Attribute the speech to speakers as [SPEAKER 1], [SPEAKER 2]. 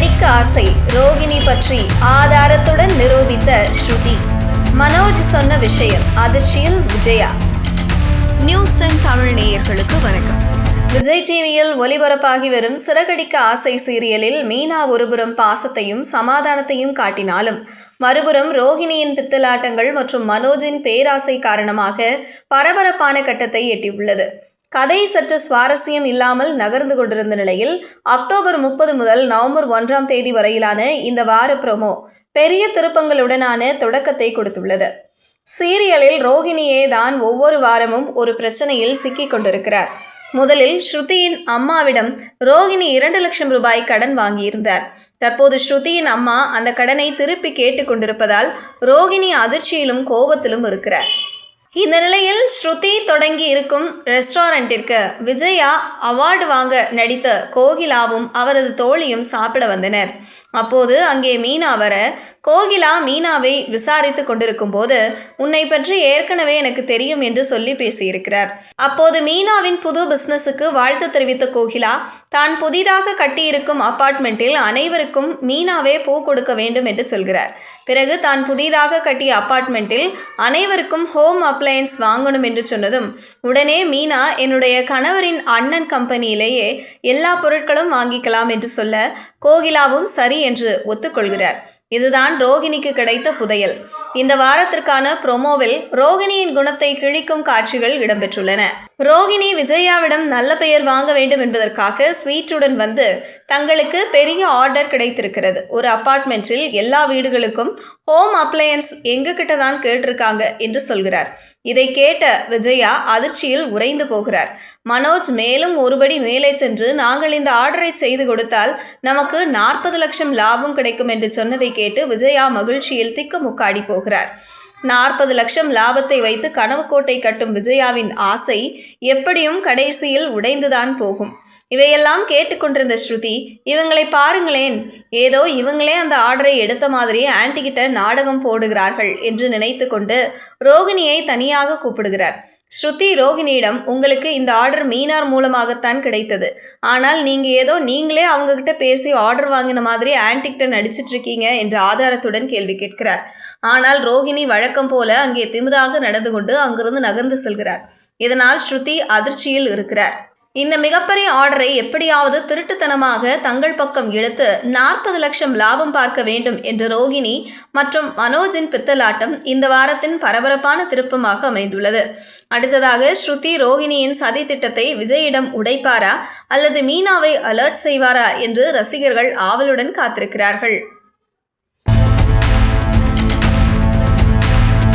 [SPEAKER 1] ஆசை ரோகிணி பற்றி ஆதாரத்துடன் நிரூபித்த ஸ்ருதி. மனோஜ் சொன்ன விஷயம் அதிர்ச்சியில் விஜயா. நியூஸ் டென் தமிழ் நேயர்களுக்கு வணக்கம். விஜய் டிவியில் ஒளிபரப்பாகி வரும் சிறகடிக்க ஆசை சீரியலில் மீனா ஒருபுறம் பாசத்தையும் சமாதானத்தையும் காட்டினாலும் மறுபுறம் ரோகிணியின் பித்தலாட்டங்கள் மற்றும் மனோஜின் பேராசை காரணமாக பரபரப்பான கட்டத்தை எட்டியுள்ளது. கதை சற்று சுவாரஸ்யம் இல்லாமல் நகர்ந்து கொண்டிருந்த நிலையில் அக்டோபர் முப்பது முதல் நவம்பர் ஒன்றாம் தேதி வரையிலான இந்த வார ப்ரோமோ பெரிய திருப்பங்களுடனான தொடக்கத்தை கொடுத்துள்ளது. சீரியலில் ரோஹிணியே தான் ஒவ்வொரு வாரமும் ஒரு பிரச்சனையில் சிக்கிக் கொண்டிருக்கிறார். முதலில் ஸ்ருதியின் அம்மாவிடம் ரோகிணி இரண்டு லட்சம் ரூபாய் கடன் வாங்கியிருந்தார். தற்போது ஸ்ருதியின் அம்மா அந்த கடனை திருப்பி கேட்டு கொண்டிருப்பதால் ரோகிணி அதிர்ச்சியிலும் கோபத்திலும் இருக்கிறார். இந்த நிலையில் ஸ்ருதி தொடங்கி இருக்கும் ரெஸ்டாரண்டிற்கு விஜயா அவார்டு வாங்க நடித்த கோகிலாவும் அவரது தோழியும் சாப்பிட வந்தனர். அப்போது அங்கே மீனா வர கோகிலா மீனாவை விசாரித்து கொண்டிருக்கும் போது உன்னை பற்றி ஏற்கனவே எனக்கு தெரியும் என்று சொல்லி பேசியிருக்கிறார். அப்போது மீனாவின் புது பிசினஸுக்கு வாழ்த்து தெரிவித்த கோகிலா தான் புதிதாக கட்டியிருக்கும் அப்பார்ட்மெண்ட்டில் அனைவருக்கும் மீனாவே பூ கொடுக்க வேண்டும் என்று சொல்கிறார். பிறகு தான் புதிதாக கட்டிய அப்பார்ட்மெண்ட்டில் அனைவருக்கும் ஹோம் அப்ளையன்ஸ் வாங்கணும் என்று சொன்னதும் உடனே மீனா என்னுடைய கணவரின் அண்ணன் கம்பெனியிலேயே எல்லா பொருட்களும் வாங்கிக்கலாம் என்று சொல்ல கோகிலாவும் சரி என்று ஒத்துக்கொள்கிறார். இதுதான் ரோகிணிக்கு கிடைத்த புதையல். இந்த வாரத்திற்கான ப்ரோமோவில் ரோகிணியின் குணத்தை கிழிக்கும் காட்சிகள் இடம்பெற்றுள்ளன. ரோகிணி விஜயாவிடம் நல்ல பெயர் வாங்க வேண்டும் என்பதற்காக ஸ்வீட்டுடன் வந்து தங்களுக்கு பெரிய ஆர்டர் கிடைத்திருக்கிறது. ஒரு அப்பார்ட்மெண்ட்டில் எல்லா வீடுகளுக்கும் ஹோம் அப்ளையன்ஸ் எங்ககிட்ட தான் கேட்டிருக்காங்க என்று சொல்கிறார். இதை கேட்ட விஜயா அதிர்ச்சியில் உறைந்து போகிறார். மனோஜ் மேலும் ஒருபடி மேலே சென்று நாங்கள் இந்த ஆர்டரை செய்து கொடுத்தால் நமக்கு நாற்பது லட்சம் லாபம் கிடைக்கும் என்று சொன்னதை கேட்டு விஜயா மகிழ்ச்சியில் திக்குமுக்காடி போகிறார். நாற்பது லட்சம் லாபத்தை வைத்து கனவு கோட்டை கட்டும் விஜயாவின் ஆசை எப்படியும் கடைசியில் உடைந்துதான் போகும். இவையெல்லாம் கேட்டுக்கொண்டிருந்த ஸ்ருதி இவங்களை பாருங்களேன் ஏதோ இவங்களே அந்த ஆர்டரை எடுத்த மாதிரி ஆன்டி கிட்ட நாடகம் போடுகிறார்கள் என்று நினைத்து கொண்டு ரோகிணியை தனியாக கூப்பிடுகிறார். ஸ்ருதி ரோகிணியிடம் உங்களுக்கு இந்த ஆர்டர் மீனார் மூலமாகத்தான் கிடைத்தது. ஆனால் நீங்கள் ஏதோ நீங்களே அவங்கக்கிட்ட பேசி ஆர்டர் வாங்கின மாதிரி ஆன்டிக்ட நடிச்சிட்டு இருக்கீங்க என்ற ஆதாரத்துடன் கேள்வி கேட்கிறார். ஆனால் ரோகிணி வழக்கம் போல அங்கே திமிராக நடந்து கொண்டு அங்கிருந்து நகர்ந்து செல்கிறார். இதனால் ஸ்ருதி அதிர்ச்சியில் இருக்கிறார். இந்த மிகப்பெரிய ஆர்டரை எப்படியாவது திருட்டுத்தனமாக தங்கள் பக்கம் இழுத்து நாற்பது லட்சம் லாபம் பார்க்க வேண்டும் என்ற ரோகிணி மற்றும் மனோஜின் பித்தலாட்டம் இந்த வாரத்தின் பரபரப்பான திருப்பமாக அமைந்துள்ளது. அடுத்ததாக ஸ்ருதி ரோகிணியின் சதி திட்டத்தை விஜயிடம் உடைப்பாரா அல்லது மீனாவை அலர்ட் செய்வாரா என்று ரசிகர்கள் ஆவலுடன் காத்திருக்கிறார்கள்.